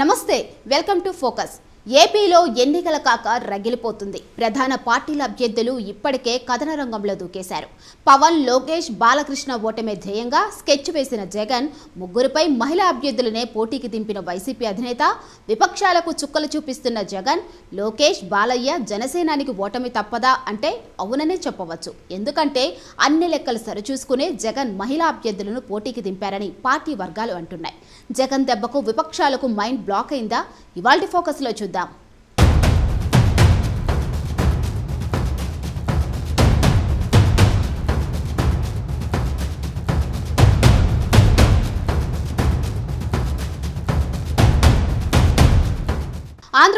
నమస్తే welcome to focus. ఏపీలో ఎన్నికల కాక రగిలిపోతుంది. ప్రధాన పార్టీల అభ్యర్థులు ఇప్పటికే కథన రంగంలో దూకేశారు. పవన్ లోకేష్ బాలకృష్ణ ఓటమే ధ్యేయంగా స్కెచ్ వేసిన జగన్ ముగ్గురిపై మహిళా అభ్యర్థులనే పోటీకి దింపిన వైసీపీ అధినేత విపక్షాలకు చుక్కలు చూపిస్తున్న జగన్ లోకేష్ బాలయ్య జనసేనానికి ఓటమి తప్పదా అంటే అవుననే చెప్పవచ్చు. ఎందుకంటే అన్ని లెక్కలు సరిచూసుకునే జగన్ మహిళా అభ్యర్థులను పోటీకి దింపారని పార్టీ వర్గాలు అంటున్నాయి. జగన్ దెబ్బకు విపక్షాలకు మైండ్ బ్లాక్ అయిందా? ఇవాల్టి ఫోకస్లో చూద్దాం. చూద్దాం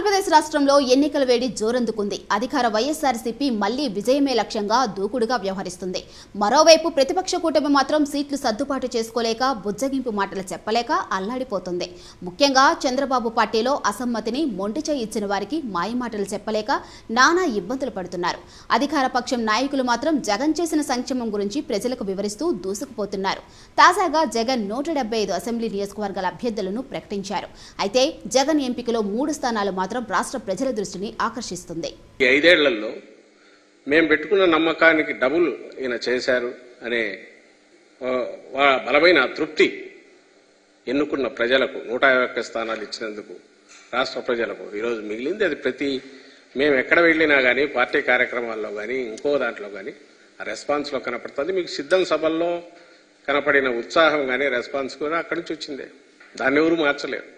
ఆంధ్రప్రదేశ్ రాష్ట్రంలో ఎన్నికల వేడి జోరందుకుంది. అధికార వైఎస్ఆర్సీపీ మళ్ళీ విజయమే లక్ష్యంగా దూకుడుగా వ్యవహరిస్తుంది. మరోవైపు ప్రతిపక్ష కూటమి మాత్రం సీట్లు సర్దుబాటు చేసుకోలేక బుజ్జగింపు మాటలు చెప్పలేక అల్లాడిపోతుంది. ముఖ్యంగా చంద్రబాబు పార్టీలో అసమ్మతిని మొండిచే ఇచ్చిన వారికి మాయమాటలు చెప్పలేక నానా ఇబ్బందులు పడుతున్నారు. అధికార పక్షం నాయకులు మాత్రం జగన్ చేసిన సంక్షేమం గురించి ప్రజలకు వివరిస్తూ దూసుకుపోతున్నారు. తాజాగా జగన్ నూట డెబ్బై ఐదు అసెంబ్లీ నియోజకవర్గాల అభ్యర్థులను ప్రకటించారు. అయితే జగన్ ఎంపికలో మూడు స్థానాలు మాత్రం రాష్ట్ర ప్రజల దృష్టిని ఆకర్షిస్తుంది. ఈ ఐదేళ్ళలో మేము పెట్టుకున్న నమ్మకానికి డబుల్ ఈయన చేశారు అనే బలమైన తృప్తి ఎన్నుకున్న ప్రజలకు నూట ఒక్క స్థానాలు ఇచ్చినందుకు రాష్ట్ర ప్రజలకు ఈరోజు మిగిలింది. అది ప్రతి మేము ఎక్కడ వెళ్ళినా కానీ పార్టీ కార్యక్రమాల్లో కానీ ఇంకో దాంట్లో కానీ ఆ రెస్పాన్స్లో కనపడుతుంది. మీకు సిద్ధం సభల్లో కనపడిన ఉత్సాహం కానీ రెస్పాన్స్ కూడా అక్కడి నుంచి వచ్చిందే. దాన్ని ఎవరు మార్చలేరు.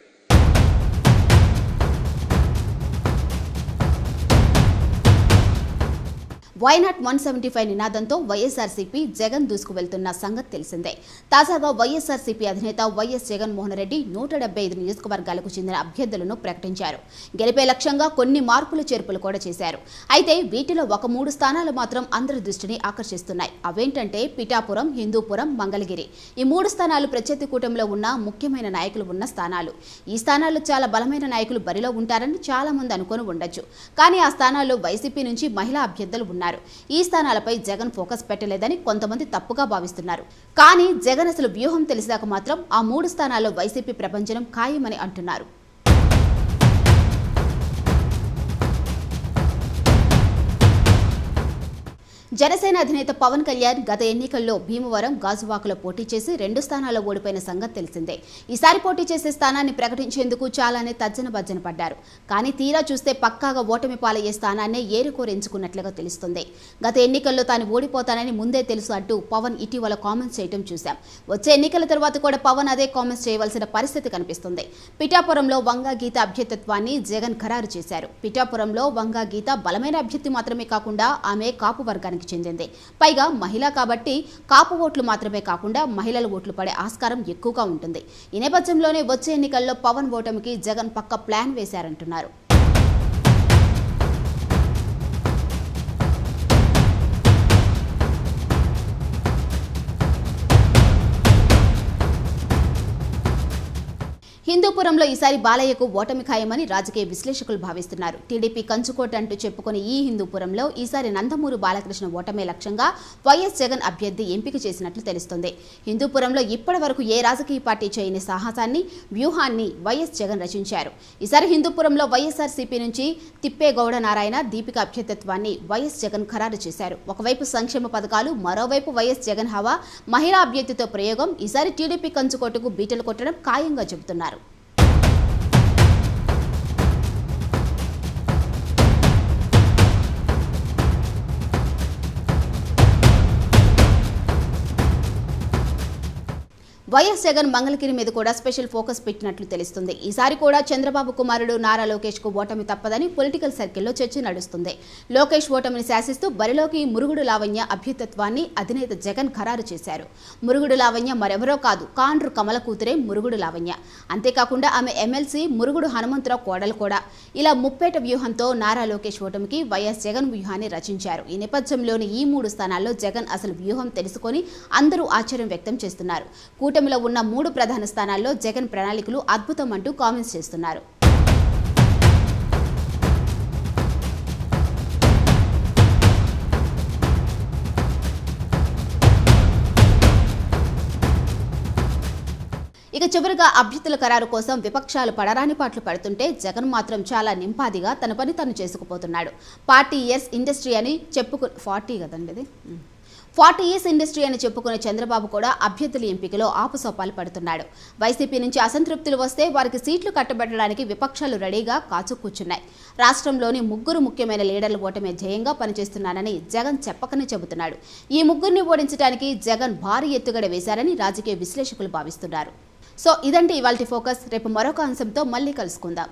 వైనాట్ వన్ సెవెంటీ ఫైవ్ నినాదంతో వైఎస్ఆర్సీపీ జగన్ దూసుకు వెళ్తున్న సంగతి తెలిసిందే. తాజాగా వైఎస్ఆర్సీపీ అధినేత వైఎస్ జగన్మోహన్ రెడ్డి నూట డెబ్బై ఐదు నియోజకవర్గాలకు చెందిన అభ్యర్థులను ప్రకటించారు. గెలిపే లక్ష్యంగా కొన్ని మార్పులు చేర్పులు కూడా చేశారు. అయితే వీటిలో ఒక మూడు స్థానాలు మాత్రం అందరి దృష్టిని ఆకర్షిస్తున్నాయి. అవేంటంటే పిఠాపురం హిందూపురం మంగళగిరి. ఈ మూడు స్థానాలు ప్రత్యర్థి కూటమిలో ఉన్న ముఖ్యమైన నాయకులు ఉన్న స్థానాలు. ఈ స్థానాల్లో చాలా బలమైన నాయకులు బరిలో ఉంటారని చాలా మంది అనుకొని ఉండొచ్చు. కానీ ఆ స్థానాల్లో వైసీపీ నుంచి మహిళా అభ్యర్థులు ఉన్నారు. ఈ స్థానాలపై జగన్ ఫోకస్ పెట్టలేదని కొంతమంది తప్పుగా భావిస్తున్నారు. కానీ జగన్ అసలు వ్యూహం తెలిసాక మాత్రం ఆ మూడు స్థానాల్లో వైసీపీ ప్రపంచం ఖాయమని అంటున్నారు. జనసేన అధినేత పవన్ కళ్యాణ్ గత ఎన్నికల్లో భీమవరం గాజువాకలో పోటీ చేసి రెండు స్థానాల్లో ఓడిపోయిన సంగతి తెలిసిందే. ఈసారి పోటీ చేసే స్థానాన్ని ప్రకటించేందుకు చాలానే తర్జన భర్జన పడ్డారు. కానీ తీరా చూస్తే పక్కాగా ఓటమి పాలయ్యే స్థానాన్నే ఏరుకోరెంచుకున్నట్లుగా తెలుస్తుంది. గత ఎన్నికల్లో తాను ఓడిపోతానని ముందే తెలుసు అంటూ పవన్ ఇటీవల కామెంట్స్ చేయడం చూశాం. వచ్చే ఎన్నికల తర్వాత కూడా పవన్ అదే కామెంట్స్ చేయవలసిన పరిస్థితి కనిపిస్తుంది. పిఠాపురంలో వంగా గీత అభ్యర్థిత్వాన్ని జగన్ ఖరారు చేశారు. పిఠాపురంలో వంగా గీత బలమైన అభ్యర్థి మాత్రమే కాకుండా ఆమె కాపు వర్గానికి చెందింది. పైగా మహిళ కాబట్టి కాపు ఓట్లు మాత్రమే కాకుండా మహిళల ఓట్లు పడే ఆస్కారం ఎక్కువగా ఉంటుంది. ఈ నేపథ్యంలోనే వచ్చే ఎన్నికల్లో పవన్ ఓటమికి జగన్ పక్క ప్లాన్ వేశారంటున్నారు. హిందూపురంలో ఈసారి బాలయ్యకు ఓటమి ఖాయమని రాజకీయ విశ్లేషకులు భావిస్తున్నారు. టీడీపీ కంచుకోట అంటూ చెప్పుకుని ఈ హిందూపురంలో ఈసారి నందమూరు బాలకృష్ణ ఓటమే లక్ష్యంగా వైఎస్ జగన్ అభ్యర్థి ఎంపిక చేసినట్లు తెలుస్తోంది. హిందూపురంలో ఇప్పటి వరకు ఏ రాజకీయ పార్టీ చేయని సాహసాన్ని వ్యూహాన్ని వైఎస్ జగన్ రచించారు. ఈసారి హిందూపురంలో వైఎస్ఆర్సీపీ నుంచి తిప్పేగౌడ నారాయణ దీపిక అభ్యర్థిత్వాన్ని వైఎస్ జగన్ ఖరారు చేశారు. ఒకవైపు సంక్షేమ పథకాలు మరోవైపు వైఎస్ జగన్ హవా మహిళా అభ్యర్థితో ప్రయోగం. ఈసారి టీడీపీ కంచుకోటకు బీటలు కొట్టడం ఖాయంగా చెబుతున్నారు. వైఎస్ జగన్ మంగళగిరి మీద కూడా స్పెషల్ ఫోకస్ పెట్టినట్లు తెలుస్తుంది. ఈసారి కూడా చంద్రబాబు కుమారుడు నారా లోకేష్కు ఓటమి తప్పదని పొలిటికల్ సర్కిల్లో చర్చ నడుస్తుంది. లోకేష్ ఓటమిని శాసిస్తూ బరిలోకి మురుగుడు లావణ్య అభ్యుతత్వాన్ని అధినేత జగన్ ఖరారు చేశారు. మురుగుడు లావణ్య మరెవరో కాదు కాండ్రు కమల కూతురే మురుగుడు లావణ్య. అంతేకాకుండా ఆమె ఎమ్మెల్సీ మురుగుడు హనుమంతరావు కోడలు కూడా. ఇలా ముప్పేట వ్యూహంతో నారా లోకేష్ ఓటమికి వైఎస్ జగన్ వ్యూహాన్ని రచించారు. ఈ నేపథ్యంలోని ఈ మూడు స్థానాల్లో జగన్ అసలు వ్యూహం తెలుసుకొని అందరూ ఆశ్చర్యం వ్యక్తం చేస్తున్నారు. కూటమి కూటమిలో ఉన్న మూడు ప్రధాన స్థానాల్లో జగన్ ప్రణాళికలు అద్భుతం అంటూ కామెంట్స్ చేస్తున్నారు. ఇక చివరిగా అభ్యర్థుల ఖరారు కోసం విపక్షాలు పడరాని పాటలు పడుతుంటే జగన్ మాత్రం చాలా నింపాదిగా తన పని తను చేసుకుపోతున్నాడు. పార్టీ ఇయర్స్ ఇండస్ట్రీ అని చెప్పుకు ఫార్టీ కదండి ఇది? ఫార్టీ ఇయర్స్ ఇండస్ట్రీ అని చెప్పుకునే చంద్రబాబు కూడా అభ్యర్థుల ఎంపికలో ఆపుసోపాలు పడుతున్నాడు. వైసీపీ నుంచి అసంతృప్తులు వస్తే వారికి సీట్లు కట్టబెట్టడానికి విపక్షాలు రెడీగా కాచు కూర్చున్నాయి. రాష్ట్రంలోని ముగ్గురు ముఖ్యమైన లీడర్ల ఓటమే ధ్యేయంగా పనిచేస్తున్నానని జగన్ చెప్పకనే చెబుతున్నాడు. ఈ ముగ్గురిని ఓడించడానికి జగన్ భారీ ఎత్తుగడ వేశారని రాజకీయ విశ్లేషకులు భావిస్తున్నారు. సో ఇదంటే ఇవాల్టి ఫోకస్. రేపు మరొక అంశంతో మళ్ళీ కలుసుకుందాం.